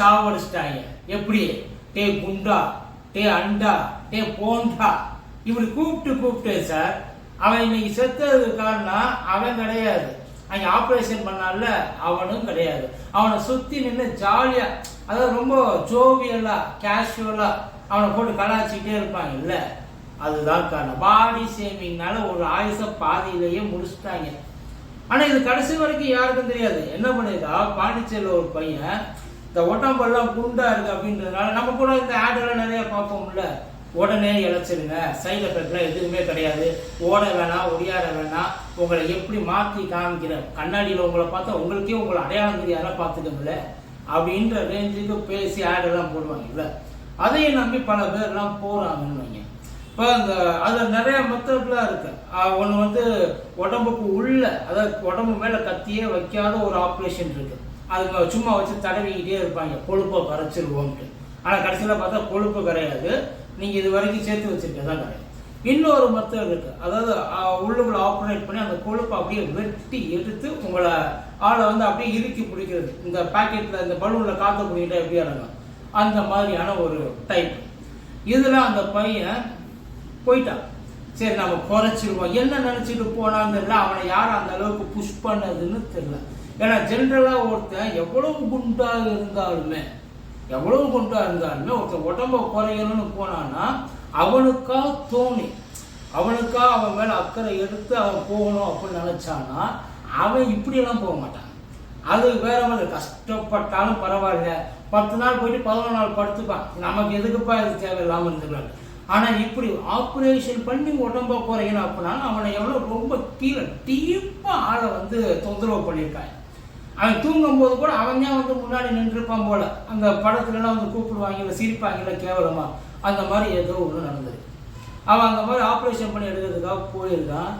சாவடிச்சிட்டாங்க. எப்படி? டே குண்டா டே அண்டா டே போண்டா. இப்படி கூப்பிட்டு கூப்பிட்டு சார் அவன் இன்னைக்கு செத்ததுக்கு காரணம் அவன் கிடையாது. அங்க ஆப்ரேஷன் பண்ணால அவனும் கிடையாது. அவனை சுத்தி நின்று ஜாலியா அதாவது ரொம்ப ஜோவியலா கேஷுவலா அவனை போட்டு கலாச்சிக்கிட்டே இருப்பாங்க. இல்ல அதுதான் காரணம். பாடி சேமிங்னால ஒரு ஆயுச பாதியிலேயே முடிச்சுட்டாங்க. ஆனா இது கடைசி வரைக்கும் யாருக்கும் தெரியாது. என்ன பண்ணியிருக்கா பாண்டிச்சேரியில் ஒரு பையன் இந்த உடம்பெல்லாம் குண்டா இருக்கு அப்படின்றதுனால நம்ம கூட இந்த ஆடெல்லாம் நிறைய பார்ப்போம்ல. உடனே இழைச்சிருங்க சைடு எஃபெக்ட்லாம் எதுவுமே கிடையாது. ஓட வேணாம் ஒடியாட வேணாம். உங்களை எப்படி மாற்றி காமிக்கிற கண்ணாடியில் உங்களை பார்த்தா உங்களுக்கே உங்களை அடையாளம் தெரியாத பார்த்துக்கல அப்படின்ற ரேஞ்சுக்கு பேசி ஆடெல்லாம் போடுவாங்கல்ல அதையும் நம்பி பல பேர்லாம் போகிறாங்கன்னு வைங்க. இப்போ அந்த அதில் நிறைய மெத்தட்லாம் இருக்கு. ஒன்று வந்து உடம்புக்கு உள்ள அதாவது உடம்பு மேலே கத்தியே வைக்காத ஒரு ஆப்ரேஷன் இருக்குது அது சும்மா வச்சு தடவிக்கிட்டே இருப்பாங்க. கொழுப்பை கரைச்சிருவோம்ட்டு ஆனால் கடைசியில் பார்த்தா கொழுப்பு கிடையாது. நீங்கள் இது வரைக்கும் சேர்த்து வச்சிருக்கதான் கிடையாது. இன்னொரு மெத்தட் இருக்கு. அதாவது உள்ளுக்குள்ள ஆப்ரேட் பண்ணி அந்த கொழுப்பை அப்படியே வெட்டி எடுத்து உங்களை ஆளை வந்து அப்படியே இறுக்கி பிடிக்கிறது. இந்த பாக்கெட்டில் இந்த பலூனில் காற்று பிடிக்கிட்டா எப்படி இறங்கும் அந்த மாதிரியான ஒரு டைப் இதில் அந்த பையன் போயிட்டான். சரி நம்ம குறைச்சிருவோம். என்ன நினச்சிட்டு போனான்னு தெரியல. அவனை யார் அந்த அளவுக்கு புஷ் பண்ணதுன்னு தெரியல. ஏன்னா ஜென்ரலாக ஒருத்தன் எவ்வளவு குண்டாக இருந்தாலுமே எவ்வளவு குண்டாக இருந்தாலுமே ஒருத்தன் உடம்ப குறையணும்னு போனான்னா அவனுக்கா தோணி அவனுக்கா அவன் மேலே அக்கறை எடுத்து அவன் போகணும் அப்படின்னு நினச்சானா அவன் இப்படியெல்லாம் போக மாட்டான். அது வேற மாதிரி கஷ்டப்பட்டாலும் பரவாயில்ல. பத்து நாள் போயிட்டு பதினொரு நாள் படுத்துப்பான். நமக்கு எதுக்குப்பா இது தேவையில்லாமல் இருந்துக்கலாம் ஆனால் இப்படி ஆப்ரேஷன் பண்ணி உடம்ப குறையணும் அப்படின்னா அவனை எவ்வளோ ரொம்ப கீழே டீப்பாக ஆளை வந்து தொந்தரவு பண்ணியிருக்காங்க அவன் தூங்கும்போது கூட அவன் தான் வந்து முன்னாடி நின்றுருப்பான் போல? அந்த படத்துல கூப்பிடுவாங்க வந்து கூப்பிடுவாங்கல்ல சிரிப்பாங்கல்ல கேவலமா? அந்த மாதிரி ஏதோ ஒன்று நடந்தது. அவன் அந்த மாதிரி ஆப்ரேஷன் பண்ணி எடுக்கிறதுக்காக போயிருக்கான்.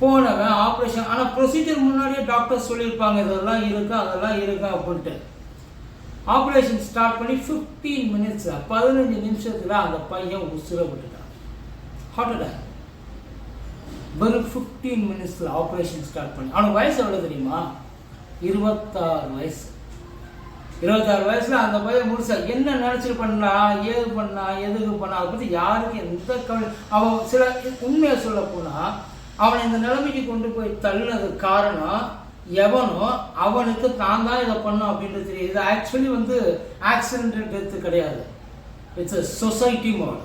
போனவன் ஆப்ரேஷன் ஆனால் ப்ரொசீஜர் முன்னாடியே டாக்டர் சொல்லியிருப்பாங்க இதெல்லாம் இருக்கா அதெல்லாம் இருக்கா அப்படின்ட்டு. ஆப்ரேஷன் ஸ்டார்ட் பண்ணி 15 மினிட்ஸ் பதினஞ்சு நிமிஷத்தில் அந்த பையன் உசுர விட்டுட்டான். ஹார்ட் அட்டாக் வெறும் ஃபிஃப்டீன் மினிட்ஸில் ஆப்ரேஷன் ஸ்டார்ட் பண்ணி அவனுக்கு வயசு எவ்வளோ தெரியுமா? இருபத்தாறு வயசு. இருபத்தாறு வயசில் அந்த பையன் முடிச்சா என்ன நினச்சிட்டு பண்ணா ஏது பண்ணா எதுக்கு பண்ணா அதை பற்றி யாருக்கும் எந்த கவலை அவன் சில உண்மையை சொல்ல போனால் அவனை இந்த நிலைமைக்கு கொண்டு போய் தள்ளினது காரணம் எவனோ அவனுக்கு தான் தான் இதை பண்ணும் அப்படின்றது தெரியும் இது ஆக்சுவலி வந்து ஆக்சிடென்ட் டெத்து கிடையாது. It's society model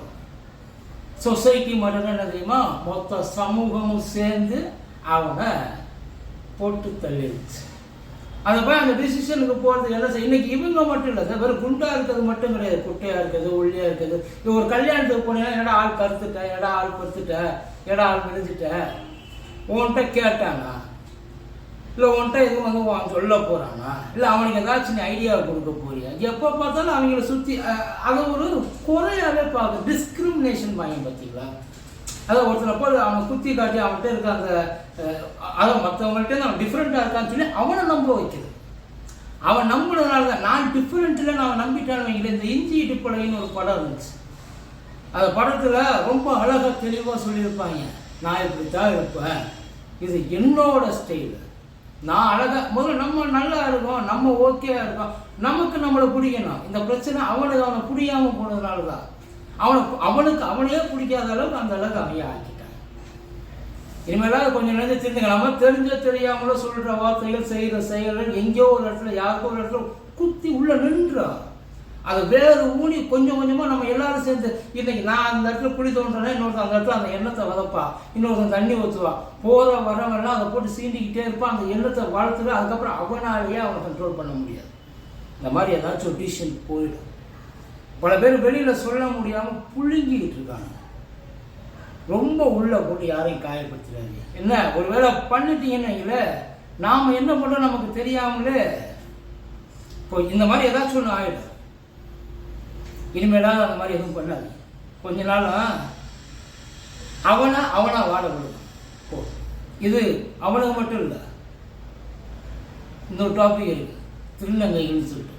society model என்ன தெரியுமா? மொத்த சமூகமும் சேர்ந்து அவனை போட்டு தள்ளிடுச்சு. அதை போய் அந்த டிசிஷனுக்கு போகிறது என்ன செய்ய இன்னைக்கு இவங்க மட்டும் இல்லை சார் வெறும் குண்டா இருக்கிறது மட்டும் கிடையாது. குட்டையாக இருக்குது ஒல்லியாக இருக்குது இது ஒரு கல்யாணத்துக்கு போனீங்கன்னா எடா ஆள் கருத்துட்டேன் எடா ஆள் பருத்துட்ட எடா ஆள் விழுந்துட்டேன் உன்கிட்ட கேட்டானா? இல்லை உன்கிட்ட எதுவும் வந்து அவன் சொல்ல போகிறானா இல்லை அவனுக்கு ஏதாச்சும் நீ ஐடியா கொடுக்க போறியா? எப்போ பார்த்தாலும் அவங்கள சுற்றி அதை ஒரு குறையாவே பார்க்க டிஸ்கிரிமினேஷன் பையன் பார்த்தீங்களா அதான் சில பேர் அவனை குத்தி காட்டி அவன்கிட்ட இருக்க அந்த அதான் மற்றவங்கள்ட்ட அவன் டிஃப்ரெண்ட்டாக இருக்கான்னு சொல்லி அவனை நம்ப வைக்குது. அவன் நம்பினதுனால தான் நான் டிஃப்ரெண்ட்டில் நான் நம்பிட்டான்னு வைக்கிறேன் இந்த இஞ்சி டிப்படைன்னு ஒரு படம் இருந்துச்சு. அந்த படத்தில் ரொம்ப அழகாக தெளிவாக சொல்லியிருப்பாங்க. நான் இப்படி தான் இருப்பேன். இது என்னோட ஸ்டைல் நான் அழகாக முதல்ல நம்ம நல்லா இருக்கோம். நம்ம ஓகேவாக இருக்கோம். நமக்கு நம்மளை பிடிக்கணும். இந்த பிரச்சனை அவனுக்கு அவனை பிடிக்காமல் போனதுனால தான் அவனுக்கு அவனுக்கு அவனையே பிடிக்காத அளவுக்கு அந்த அளவுக்கு அவனையே ஆக்கிட்டான் இனிமேலாவது கொஞ்சம் நேரம் தெரிஞ்சுங்க தெரிஞ்ச தெரியாமல தெரியாமலோ சொல்ற வார்த்தைகள் செய்கிற செயல்கள் எங்கேயோ ஒரு இடத்துல யாருக்கோ ஒரு இடத்துல குத்தி உள்ள நின்றா அதை வேறு ஊனி கொஞ்சம் கொஞ்சமாக நம்ம எல்லாரும் சேர்ந்து இன்னைக்கு நான் அந்த இடத்துல குழி தோன்றேன்னா இன்னொருத்தன் அந்த இடத்துல அந்த எண்ணத்தை வதப்பா இன்னொருத்தன் தண்ணி ஊற்றுவா போகிற வரவெல்லாம் அதை போட்டு சீண்டிக்கிட்டே இருப்பான் அந்த எண்ணத்தை வளர்த்துட்டு அதுக்கப்புறம் அவனாலேயே அவனை கண்ட்ரோல் பண்ண முடியாது. இந்த மாதிரி ஏதாச்சும் ஒரு டிசிஷன் போயிடும். பல பேர் வெளியில் சொல்ல முடியாமல் புழுங்கிட்டு இருக்காங்க. ரொம்ப உள்ள போட்டு யாரையும் காயப்படுத்துறாங்க என்ன ஒருவேளை பண்ணிட்டீங்கன்னு வைங்களேன், நாம் என்ன பண்ணுறோம் நமக்கு தெரியாமலே? இப்போ இந்த மாதிரி ஏதாச்சும் ஒன்று ஆகிடும் இனிமேலாவது அந்த மாதிரி எதுவும் பண்ணாது கொஞ்ச நாளாக அவனை அவனாக வாட விடும் போ. இது அவனுக்கு மட்டும் இல்லை. இந்த ஒரு டாபிக் இருக்குது திருநங்கைகள்னு சொல்லிட்டு.